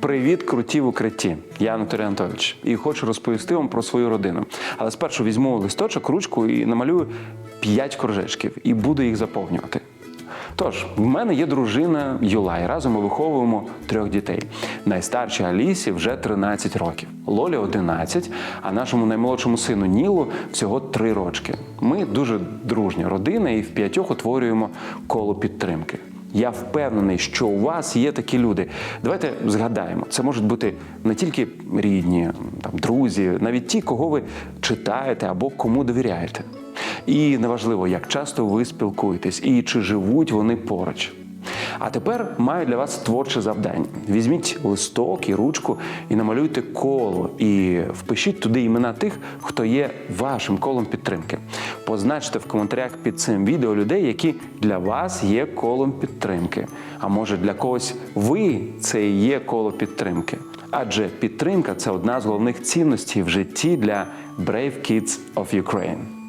Привіт, круті в укритті. Я Анатолій Анатолійович і хочу розповісти вам про свою родину. Але спершу візьму листочок, ручку і намалюю 5 кружечків і буду їх заповнювати. Тож, в мене є дружина Юла, і разом ми виховуємо трьох дітей. Найстаршій Алісі вже 13 років, Лолі 11, а нашому наймолодшому сину Нілу всього 3 рочки. Ми дуже дружня родина і в п'ятьох утворюємо коло підтримки. Я впевнений, що у вас є такі люди. Давайте згадаємо, це можуть бути не тільки рідні, там, друзі, навіть ті, кого ви читаєте або кому довіряєте. І неважливо, як часто ви спілкуєтесь і чи живуть вони поруч. А тепер маю для вас творче завдання. Візьміть листок і ручку і намалюйте коло, і впишіть туди імена тих, хто є вашим колом підтримки. Позначте в коментарях під цим відео людей, які для вас є колом підтримки. А може для когось ви це і є коло підтримки. Адже підтримка це одна з головних цінностей в житті для Brave Kids of Ukraine.